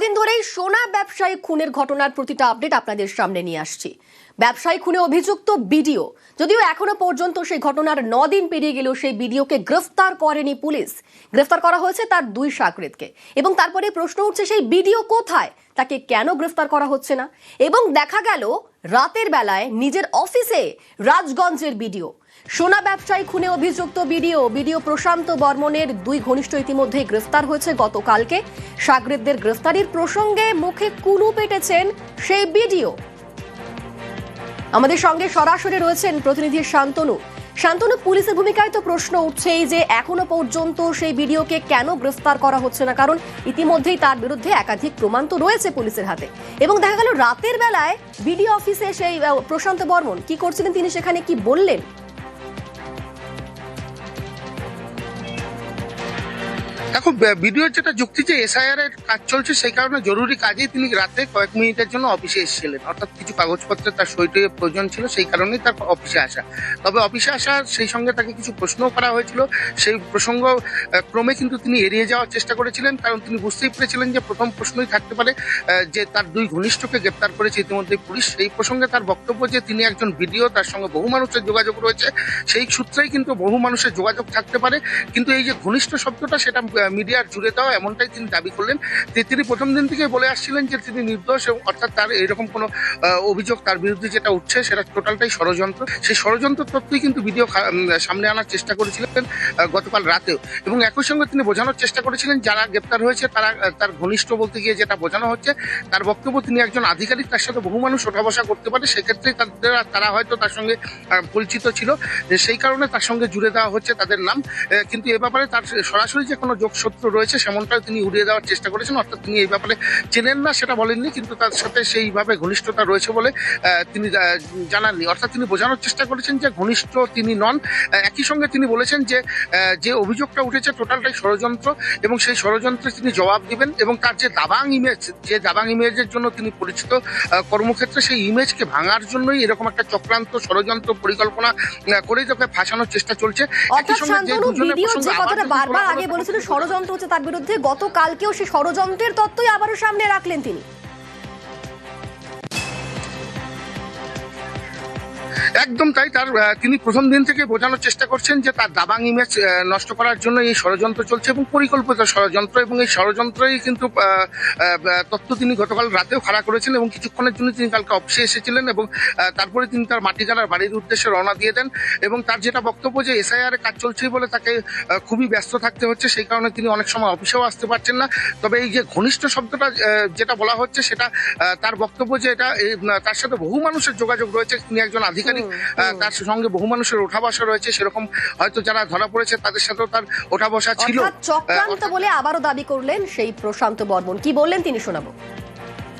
কদিন ধরেই সোনা ব্যবসায়ী খুনের ঘটনার প্রতিটা আপডেট আপনাদের সামনে নিয়ে আসছি। ব্যবসায়ী খুনে অভিযুক্ত বিডিও। যদিও এখনও পর্যন্ত সেই ঘটনার দিন পেরিয়ে গেলেও সেই বিডিওকে গ্রেফতার করেনি পুলিশ। গ্রেফতার করা হয়েছে তার দুই সাকরেতকে। এবং তারপরে প্রশ্ন উঠছে সেই বিডিও কোথায়? তাকে কেন গ্রেফতার করা হচ্ছে না? এবং দেখা গেল, রাতের বেলায় নিজের অফিসে রাজগঞ্জের বিডিও। সোনা ব্যবসায়ী খুনে অভিযুক্ত বিডিও। বিডিও প্রশান্ত বর্মনের দুই ঘনিষ্ঠ ইতিমধ্যেই গ্রেফতার হয়েছে গতকালকে। সাগরেদদের গ্রেফতারির প্রসঙ্গে মুখে কুলু পেটেছেন সেই বিডিও। আমাদের সঙ্গে সরাসরি রয়েছেন প্রতিনিধি শান্তনু। শান্তনু, পুলিশের ভূমিকায় তো প্রশ্ন উঠছেই যে এখনও পর্যন্ত সেই ভিডিওকে কেন গ্রেফতার করা হচ্ছে না, কারণ ইতিমধ্যেই তার বিরুদ্ধে একাধিক প্রমাণ তো রয়েছে পুলিশের হাতে। এবং দেখা গেল রাতের বেলায় বিডিও অফিসে সেই প্রশান্ত বর্মন কি করছিলেন, তিনি সেখানে কি বললেন? দেখো ব- ভিডিওর যেটা যুক্তি যে এসআইআর এর কাজ চলছে, সেই কারণে জরুরি কাজে তিনি রাতে কয়েক মিনিটের জন্য অফিসে এসেছিলেন। অর্থাৎ কিছু কাগজপত্রের তার সইটে প্রয়োজন ছিল, সেই কারণেই তার অফিসে আসা। তবে অফিসে আসা সেই সঙ্গে তাকে কিছু প্রশ্ন করা হয়েছিল। সেই প্রসঙ্গ ক্রমে কিন্তু তিনি এড়িয়ে যাওয়ার চেষ্টা করেছিলেন, কারণ তিনি বুঝতেই পেরেছিলেন যে প্রথম প্রশ্নই থাকতে পারে যে তার দুই ঘনিষ্ঠকে গ্রেপ্তার করেছে ইতিমধ্যে পুলিশ। সেই প্রসঙ্গে তার বক্তব্য যে তিনি একজন ভিডিও তার সঙ্গে বহু মানুষের যোগাযোগ রয়েছে, সেই সূত্রেই কিন্তু বহু মানুষের যোগাযোগ থাকতে পারে। কিন্তু এই যে ঘনিষ্ঠ শব্দটা, সেটা মিডিয়ার জুড়ে দেওয়া এমনটাই তিনি দাবি করলেন যে তিনি প্রথম দিন থেকে বলে আসছিলেন যে তিনি নির্দোষ এবং অর্থাৎ তার এরকম কোনো অভিযোগ তার বিরুদ্ধে যেটা উঠছে সেটা টোটালটাই ষড়যন্ত্র। সেই ষড়যন্ত্র তত্ত্বই কিন্তু ভিডিও সামনে আনার চেষ্টা করেছিলেন গতকাল রাতেও। এবং একই সঙ্গে তিনি বোঝানোর চেষ্টা করেছিলেন যারা গ্রেপ্তার হয়েছে তারা তার ঘনিষ্ঠ বলতে গিয়ে যেটা বোঝানো হচ্ছে, তার বক্তব্য তিনি একজন আধিকারিক, তার সাথে বহু মানুষ ওঠা বসা করতে পারে, সেক্ষেত্রে তাদের, তারা হয়তো তার সঙ্গে পরিচিত ছিল। সেই কারণে তার সঙ্গে জুড়ে দেওয়া হচ্ছে তাদের নাম কিন্তু এ ব্যাপারে তার সরাসরি যে কোনো যোগসূত্র রয়েছে সেমনটাও তিনি উড়িয়ে দেওয়ার চেষ্টা করেছেন। অর্থাৎ তিনি এই ব্যাপারে চেনেন না সেটা বলেননি কিন্তু তার সাথে সেইভাবে ঘনিষ্ঠতা রয়েছে বলে তিনি জানাননি। অর্থাৎ তিনি বোঝানোর চেষ্টা করেছেন যে ঘনিষ্ঠ তিনি নন। একই সঙ্গে তিনি বলেছেন যে যে অভিযোগটা উঠেছে টোটালটাই ষড়যন্ত্র এবং সেই ষড়যন্ত্রে তিনি জবাব দিবেন এবং তার যে দাবাং ইমেজ যে দাবাং ইমেজের জন্য তিনি পরিচিত কর্মক্ষেত্রে সেই ইমেজকে ভাঙার জন্যই এরকম একটা চক্রান্ত ষড়যন্ত্র পরিকল্পনা করেই তাকে ফাঁসানোর চেষ্টা চলছে। একই সঙ্গে যে দুজনের প্রসঙ্গে আগে বলেছিল ষড়যন্ত্র হচ্ছে তার বিরুদ্ধে। গতকালকেও সেই ষড়যন্ত্রের তত্ত্বই আবারও সামনে রাখলেন তিনি। একদম তাই, তার তিনি প্রথম দিন থেকে বোঝানোর চেষ্টা করছেন যে তার দাবাং ইমেজ নষ্ট করার জন্য এই ষড়যন্ত্র চলছে এবং পরিকল্পিত ষড়যন্ত্র এবং এই ষড়যন্ত্রই কিন্তু তথ্য তিনি গতকাল রাতেও খাড়া করেছেন এবং কিছুক্ষণের জন্য তিনি কালকে অফিসে এসেছিলেন এবং তারপরে তিনি তার মাটিগাড়ার বাড়ির উদ্দেশ্যে রওনা দিয়ে দেন এবং তার যেটা বক্তব্য যে এসআইআর কাজ চলছে বলে তাকে খুবই ব্যস্ত থাকতে হচ্ছে, সেই কারণে তিনি অনেক সময় অফিসেও আসতে পারছেন না। তবে এই যে ঘনিষ্ঠ শব্দটা যেটা বলা হচ্ছে সেটা তার বক্তব্য যে এটা তার সাথে বহু মানুষের যোগাযোগ রয়েছে। তিনি একজন আধিকারিক তার সঙ্গে বহু মানুষের ওঠা বসা রয়েছে সেরকম হয়তো যারা ধরা পড়েছে তাদের সাথেও তার ওঠা বসা ছিল। চক্রান্ত বলে আবারও দাবি করলেন সেই প্রশান্ত বর্মন। কি বললেন তিনি শোনাবো।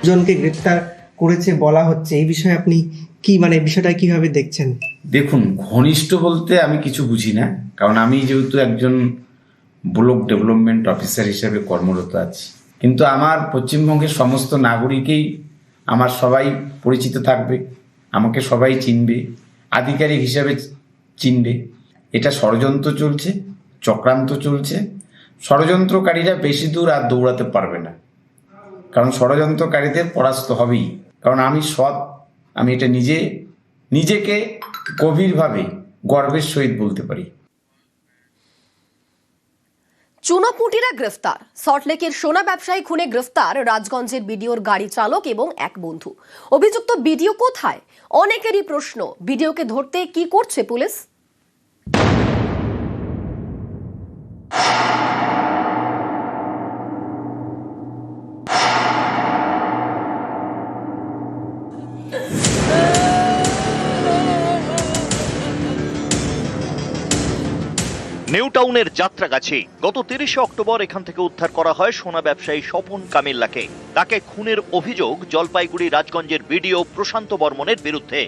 জনকে গ্রেপ্তার করেছে বলা হচ্ছে। এই বিষয়ে আপনি কি মানে বিষয়টা কীভাবে দেখছেন? দেখুন ঘনিষ্ঠ বলতে আমি কিছু বুঝি না কারণ আমি যেহেতু একজন ব্লক ডেভেলপমেন্ট অফিসার হিসেবে কর্মরত আছি। কিন্তু আমার পশ্চিমবঙ্গের সমস্ত নাগরিকেই আমার সবাই পরিচিত থাকবে। আমাকে সবাই চিনবে, আধিকারিক হিসাবে চিনবে। এটা ষড়যন্ত্র চলছে, চক্রান্ত চলছে। ষড়যন্ত্রকারীরা বেশি দূর আর দৌড়াতে পারবে না। কারণ ষড়যন্ত্রকারীদের পরাস্ত হবেই। কারণ আমি সৎ, আমি এটা নিজে, নিজেকে গভীরভাবে গর্বের সহিত বলতে পারি। চুনোপুটিরা গ্রেফতার। সল্টলেকের সোনা ব্যবসায়ী খুনে গ্রেফতার। রাজগঞ্জের বিডিওর গাড়ি চালক এবং এক বন্ধু। অভিযুক্ত বিডিও কোথায়? অনেকেরই প্রশ্ন ভিডিওকে ধরতে কি করছে পুলিশ? টাউনের যাত্রাগাছি গত তিরিশে অক্টোবর এখান থেকে উদ্ধার করা হয় সোনা ব্যবসায়ী স্বপন কামিল্লাকে। তাকে খুনের অভিযোগ জলপাইগুড়ি রাজগঞ্জের বিডিও প্রশান্ত বর্মনের বিরুদ্ধে।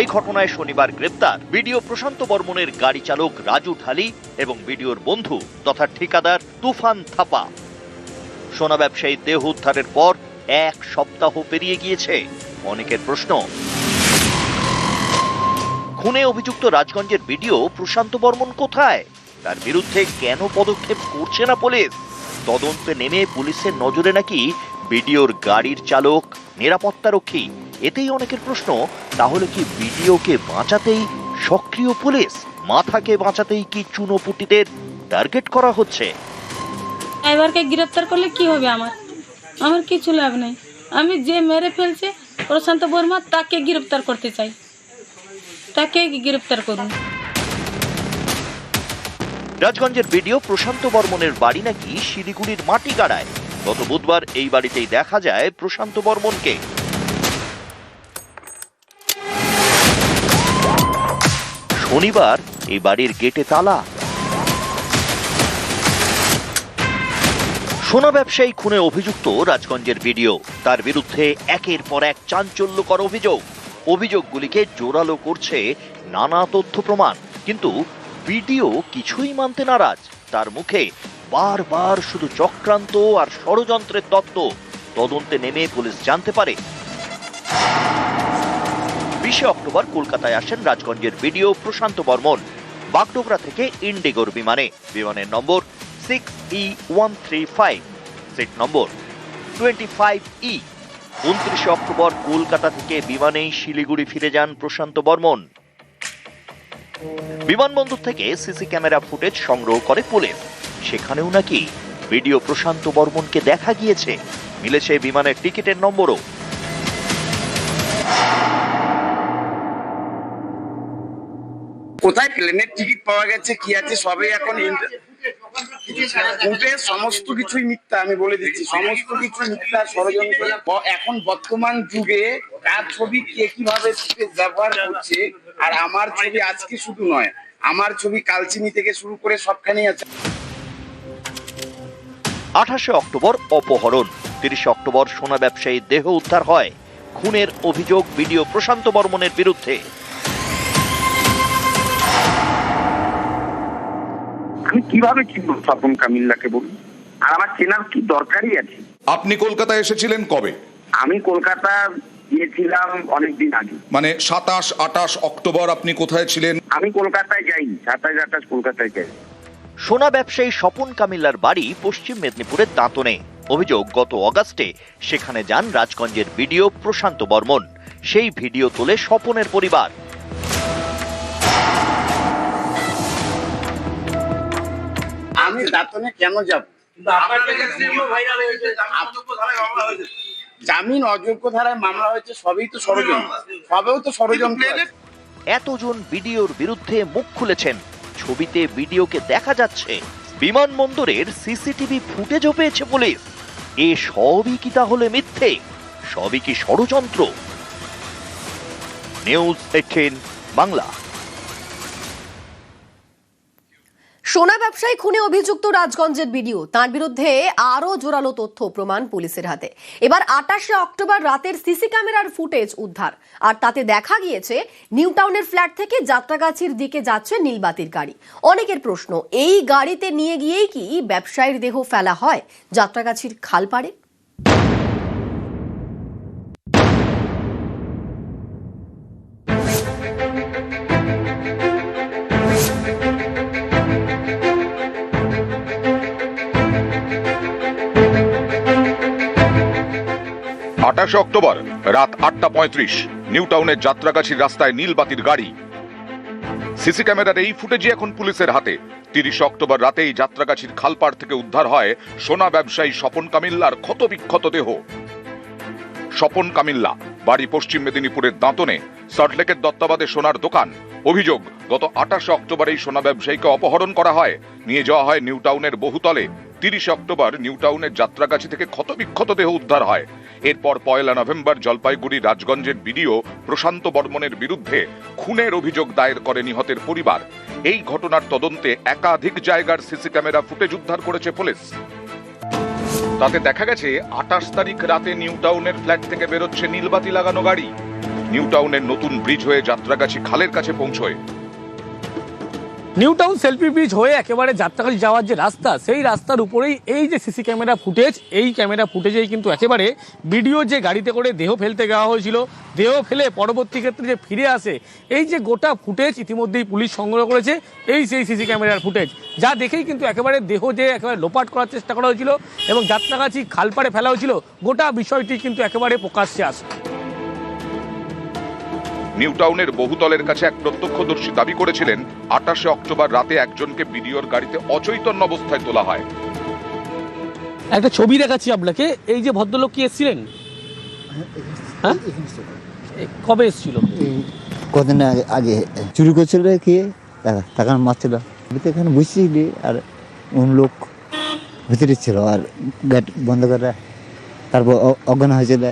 এই ঘটনায় শনিবার গ্রেপ্তার বিডিও প্রশান্ত বর্মনের গাড়ি চালক রাজু ঢালি এবং বিডিওর বন্ধু তথা ঠিকাদার তুফান থাপা। সোনা ব্যবসায়ী দেহ উদ্ধারের পর এক সপ্তাহ পেরিয়ে গিয়েছে। অনেকের প্রশ্ন খুনে অভিযুক্ত রাজগঞ্জের ভিডিও প্রশান্ত বর্মন কোথায়? তার বিরুদ্ধে কেন পদক্ষেপ করছে না পুলিশ? তদন্তে নেমে পুলিশের নজরে নাকি বিডিওর গাড়ির চালক নিরাপত্তারক্ষী এতেই অনেকের প্রশ্ন, তাহলে কি বিডিওকে বাঁচাতেই সক্রিয় পুলিশ? মাথাকে বাঁচাতেই কি চুনোপুটিদের টার্গেট করা হচ্ছে? ড্রাইভারকে গ্রেপ্তার করলে কি হবে আমার? আমার কিছু লাভ নেই। আমি যে মেরে ফেলছে প্রশান্ত বর্মা, তাকে গ্রেপ্তার করতে চাই। তাকে গ্রেপ্তার করুন। রাজগঞ্জের ভিডিও প্রশান্ত বর্মনের বাড়ি নাকি শিলিগুড়ির মাটি গাড়ায় গত বুধবার এই বাড়িতেই দেখা যায় প্রশান্ত বর্মনকে। শনিবার এই বাড়ির গেটে তালা। সোনা ব্যবসায়ী খুনে অভিযুক্ত রাজগঞ্জের ভিডিও তার বিরুদ্ধে একের পর এক চাঞ্চল্যকর অভিযোগ। অভিযোগগুলিকে জোরালো করছে নানা তথ্য প্রমাণ। কিন্তু বিডিও কিছুই মানতে নারাজ। তার মুখে বারবার শুধু চক্রান্ত আর ষড়যন্ত্রের তত্ত্ব। তদন্তে নেমে পুলিশ জানতে পারে। বিশে অক্টোবর কলকাতায় আসেন রাজগঞ্জের বিডিও প্রশান্ত বর্মন। বাগডোগরা থেকে ইন্ডিগোর বিমানে। বিমানের number six E one three five seat number twenty five E উনত্রিশে অক্টোবর কলকাতা থেকে বিমানেই শিলিগুড়ি ফিরে যান প্রশান্ত বর্মন। বিমানবন্দর থেকে সিসি ক্যামেরা ফুটেজ সংগ্রহ করে পুলিশ সেখানেও নাকি ভিডিও প্রশান্ত বর্মনকে দেখা গিয়েছে। মিলেছে বিমানের টিকিটের নম্বরও। কোথায় প্লেনের টিকিট পাওয়া গেছে, কি আছে, সবই এখন ফুটে সমস্ত কিছুই মিথ্যা আমি বলে দিচ্ছি। সমস্ত কিছু মিথ্যা ষড়যন্ত্র। এখন বর্তমান যুগে কার ছবি কে কীভাবে ব্যবহার করছে আর আমার ছবি আজকে শুধু নয়, আমার ছবি কালচিনি থেকে শুরু করে সবখানেই আছে। আঠাশে অক্টোবর অপহরণ। তিরিশে অক্টোবর সোনা ব্যবসায়ী দেহ উদ্ধার হয়। খুনের অভিযোগ ভিডিও প্রশান্ত বর্মনের বিরুদ্ধে। আমি কীভাবে চিনবো স্বপন কামিল্লাকে বলুন? আর আমার চেনার কি দরকারই আছে? আপনি কলকাতায় এসেছিলেন কবে? আমি কলকাতা গিয়েছিলাম অনেকদিন আগে। মানে সাতাশ আটাশ অক্টোবর আপনি কোথায় ছিলেন? আমি কলকাতায় যাইনি সাতাশ আঠাশ কলকাতায় যাই। সোনা ব্যবসায়ী স্বপন কামিল্লার বাড়ি পশ্চিম মেদিনীপুরের দাঁতনে। অভিযোগ গত অগাস্টে সেখানে যান রাজগঞ্জের ভিডিও প্রশান্ত বর্মন। সেই ভিডিও তোলে স্বপনের পরিবার। দাতনে কেন যাব? জামিন অযোগ্য ধারায় মামলা হয়েছে সবই তো ষড়যন্ত্র। সবেও তো ষড়যন্ত্র এতজন ভিডিওর বিরুদ্ধে মুখ খুলেছেন। ছবিতে ভিডিওকে দেখা যাচ্ছে। বিমানবন্দরের সিসিটিভি ফুটেজও পেয়েছে পুলিশ। এ সবই কি তাহলে মিথ্যে? সবই কি ষড়যন্ত্র? News eighteen Bangla. সোনা ব্যবসায়ী খুনে অভিযুক্ত রাজগঞ্জের ভিডিও তার বিরুদ্ধে আরও জোরালো তথ্য প্রমাণ পুলিশের হাতে। এবার আটাশে অক্টোবর রাতের সিসি ক্যামেরার ফুটেজ উদ্ধার। আর তাতে দেখা গিয়েছে, নিউ টাউনের ফ্ল্যাট থেকে যাত্রাগাছির দিকে যাচ্ছে নীলবাতির গাড়ি। অনেকের প্রশ্ন, এই গাড়িতে নিয়ে গিয়েই কি ব্যবসায়ীর দেহ ফেলা হয়? যাত্রাগাছির খালপাড়ে আঠাশে অক্টোবর, রাত আটটা পঁয়ত্রিশ, নিউ টাউনের যাত্রাগাছির রাস্তায় নীলবাতির গাড়ি। সিসি ক্যামেরার এই ফুটেজই এখন পুলিশের হাতে। তিরিশ অক্টোবর রাতেই যাত্রাগাছির খালপাড় থেকে উদ্ধার হয় সোনা ব্যবসায়ী স্বপন কামিল্লার ক্ষত বিক্ষত দেহ। স্বপন কামিল্লা, বাড়ি পশ্চিম মেদিনীপুরের দাঁতনে সল্টলেকের দত্তাবাদে সোনার দোকান। অভিযোগ, গত আঠাশে অক্টোবর এই সোনা ব্যবসায়ীকে অপহরণ করা হয়। নিয়ে যাওয়া হয় নিউ টাউনের বহুতলে। তিরিশ অক্টোবর নিউ টাউনের যাত্রাগাছি থেকে ক্ষতবিক্ষত দেহ উদ্ধার হয়। এরপর পয়লা নভেম্বর জলপাইগুড়ি রাজগঞ্জের বিডিও প্রশান্ত বর্মনের বিরুদ্ধে খুনের অভিযোগ দায়ের করে নিহতের পরিবার। এই ঘটনার তদন্তে একাধিক জায়গার সিসি ক্যামেরা ফুটেজ উদ্ধার করেছে পুলিশ। তাতে দেখা গেছে, আঠাশ তারিখ রাতে নিউ টাউনের ফ্ল্যাট থেকে বেরোচ্ছে নীলবাতি লাগানো গাড়ি। নিউ টাউনের নতুন ব্রিজ হয়ে যাত্রাগাছি খালের কাছে পৌঁছয়। নিউ টাউন সেলফি ব্রিজ হয়ে একেবারে যাত্রাকালী যাওয়ার যে রাস্তা, সেই রাস্তার উপরেই এই যে সিসি ক্যামেরা ফুটেজ, এই ক্যামেরা ফুটেজেই কিন্তু একেবারে ভিডিও যে গাড়িতে করে দেহ ফেলতে যাওয়া হয়েছিল, দেহ ফেলে পরবর্তী ক্ষেত্রে যে ফিরে আসে, এই যে গোটা ফুটেজ ইতিমধ্যেই পুলিশ সংগ্রহ করেছে, এই সেই সিসি ক্যামেরার ফুটেজ, যা দেখেই কিন্তু একেবারে দেহ যে একেবারে লোপাট করার চেষ্টা করা হয়েছিল এবং যাত্রাগাছি খালপাড়ে ফেলা হয়েছিল, গোটা বিষয়টি কিন্তু একেবারে প্রকাশ্যে আসে। নিউ টাউনের বহুতলের কাছে এক প্রত্যক্ষদর্শী দাবি করেছিলেন আটাশে অক্টোবর রাতে একজনকে বিডিওর গাড়িতে অচৈতন্য অবস্থায় তোলা হয়। একটা ছবি দেখাচ্ছি আপনাকে এই যে ভদ্রলোক কি এসেছিলেন? হ্যাঁ কবে এসেছিল? কদিন আগে আগে চুরি করছিল কি? টাকা- টাকা মারছিল। আমি তো এখানে বুঝছিলি আর অন্য লোক ভিতরে ছিল আর গেট বন্ধ করে তারপর অজ্ঞান হয়েছিল।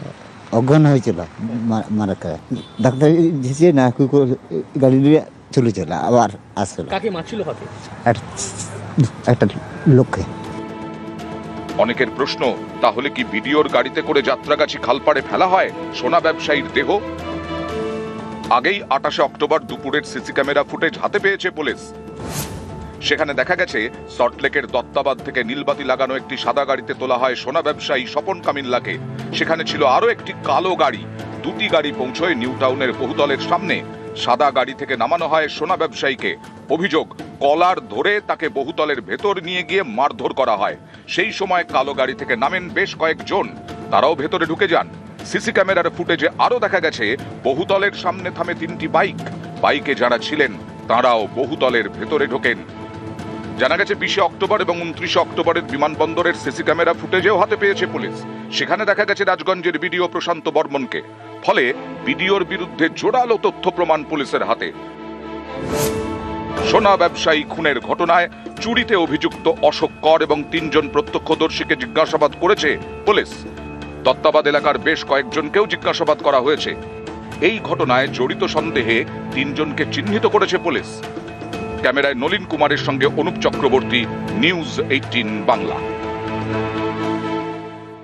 অজ্ঞান হয়েছিল মারা খায়। ডাক্তার দিয়েছে না কি গাড়ি নিয়ে আবার আসছিল কাকে মারছিল হাতে? একটা লোককে। অনেকের প্রশ্ন তাহলে কি বিডিওর গাড়িতে করে যাত্রাগাছি খালপাড়ে ফেলা হয়? সোনা ব্যবসায়ীর দেহ? আগেই আটাশে অক্টোবর দুপুরের সিসি ক্যামেরা ফুটেজ হাতে পেয়েছে পুলিশ। সেখানে দেখা গেছে সল্টলেকের দত্তাবাদ থেকে নীলবাতি লাগানো একটি সাদা গাড়িতে তোলা হয় সোনা ব্যবসায়ী স্বপন কামিল্লাকে সেখানে ছিল আরও একটি কালো গাড়ি। দুটি গাড়ি পৌঁছয় নিউ টাউনের বহুতলের সামনে। সাদা গাড়ি থেকে নামানো হয় সোনা ব্যবসায়ীকে। অভিযোগ, কলার ধরে তাকে বহুতলের ভেতর নিয়ে গিয়ে মারধর করা হয়। সেই সময় কালো গাড়ি থেকে নামেন বেশ কয়েকজন। তারাও ভেতরে ঢুকে যান। সিসি ক্যামেরার ফুটেজে আরও দেখা গেছে বহুতলের সামনে থামে তিনটি বাইক। বাইকে যারা ছিলেন, তারাও বহুতলের ভেতরে ঢোকেন। জানা গেছে বিশে অক্টোবর এবং উনত্রিশে অক্টোবরের বিমানবন্দরের সিসি ক্যামেরা ফুটেজেও হাতে পেয়েছে পুলিশ। সেখানে দেখা গেছে রাজগঞ্জের বিডিও প্রশান্ত বর্মনকে। ফলে বিডিওর বিরুদ্ধে জোরালো তথ্য প্রমাণ পুলিশের হাতে। সোনা ব্যবসায়ী খুনের ঘটনায় চুরিতে অভিযুক্ত অশোক কর এবং তিনজন প্রত্যক্ষদর্শীকে জিজ্ঞাসাবাদ করেছে পুলিশ। দত্তাবাদ এলাকার বেশ কয়েকজনকেও জিজ্ঞাসাবাদ করা হয়েছে। এই ঘটনায় জড়িত সন্দেহে তিনজনকে চিহ্নিত করেছে পুলিশ। ক্যামেরায় নলিন কুমারের সঙ্গে অনুপ চক্রবর্তী নিউজ এইটিন বাংলা।